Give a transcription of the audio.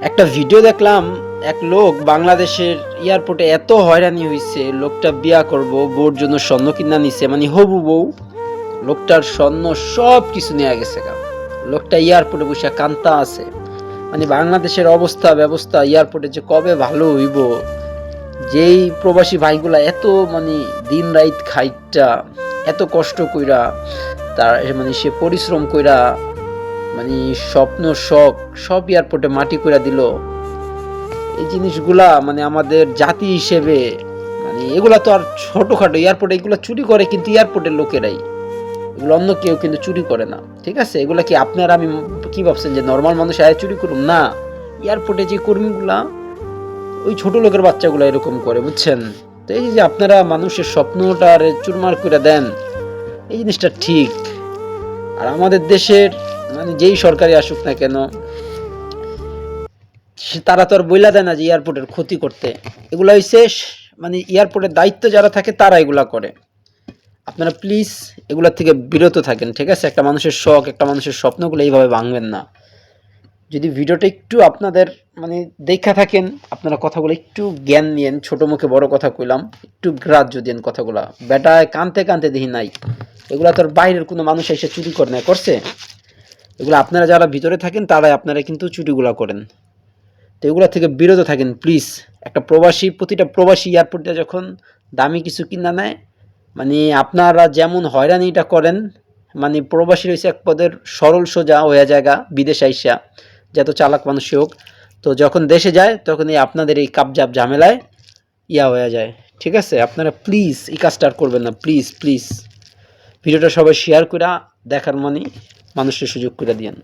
একটা ভিডিও দেখলাম, এক লোক বাংলাদেশের এয়ারপোর্টে এত হয়রানি হয়েছে লোকটা বিয়া করব, বউর জন্য স্বর্ণ কিনা নিছে মানে হবু বউ, লোকটার স্বর্ণ সব কিছু নেওয়া গেছে লোকটা এয়ারপোর্টে বসে কান্তা আছে। মানে বাংলাদেশের অবস্থা, ব্যবস্থা এয়ারপোর্টে যে কবে ভালো হইব, যেই প্রবাসী ভাইগুলা এত মানে দিন রাইত খাইটা এত কষ্ট কইরা, তার মানে সে পরিশ্রম কইরা মানে স্বপ্ন, শখ, সব এয়ারপোর্টে মাটি করে দিল। এই জিনিসগুলা মানে আমাদের জাতি হিসেবে মানে এগুলা তো আর ছোটোখাটো এয়ারপোর্টে এগুলো চুরি করে কিন্তু এয়ারপোর্টের লোকেরাই। এগুলো অন্য কেউ কিন্তু চুরি করে না, ঠিক আছে? এগুলা কি আপনারা আমি কি ভাবছেন যে নর্মাল মানুষ আয় চুরি করুন না এয়ারপোর্টে যে কর্মীগুলা, ওই ছোট লোকের বাচ্চাগুলো এরকম করে, বুঝছেন? তো এই যে আপনারা মানুষের স্বপ্নটা আর চুরমার করে দেন, এই জিনিসটা ঠিক। আর আমাদের দেশের মানে যেই সরকারি আসুক না কেন তারা তো আর বইলা দেয় না যে এয়ারপোর্টের ক্ষতি করতে। এগুলো হইছে মানে এয়ারপোর্টের দায়িত্ব যারা থাকে তারা এগুলা করে। আপনারা প্লিজ এগুলোর থেকে বিরত থাকেন, ঠিক আছে? একটা মানুষের শখ, একটা মানুষের স্বপ্নগুলো এইভাবে ভাঙবেন না। যদি ভিডিওটা একটু আপনাদের মানে দেখা থাকেন, আপনারা কথাগুলো একটু জ্ঞান নিয়েন, ছোট মুখে বড় কথা কইলাম, একটু গ্রাহ্য দেন কথাগুলা। বেটায় কানতে কানতে দেখি নাই। এগুলা তোর বাইরের কোনো মানুষ এসে চুরি করে না করছে? এগুলো আপনারা যারা ভিতরে থাকেন, তারাই আপনারা কিন্তু চুরিগুলা করেন। তো এগুলো থেকে বিরত থাকেন প্লিজ একটা প্রবাসী, প্রতিটা প্রবাসী এয়ারপোর্টে যখন দামি কিছু কিনা নেয় মানে আপনারা যেমন হয়রানিটা করেন মানে প্রবাসী রয়েছে এক পদের সরল সোজা হয়ে জায়গা, বিদেশ আইসা, যত চালাক মানুষ হোক, তো যখন দেশে যায় তখন এই আপনাদের এই কাপজাপ ঝামেলায় ইয়া হয়ে যায়। ঠিক আছে? আপনারা প্লিজ এই কাজটা আর করবেন না প্লিজ প্লিজ ভিডিওটা সবাই শেয়ার করে দেখার মানে। মানুষের সুযোগ করে দিয়েন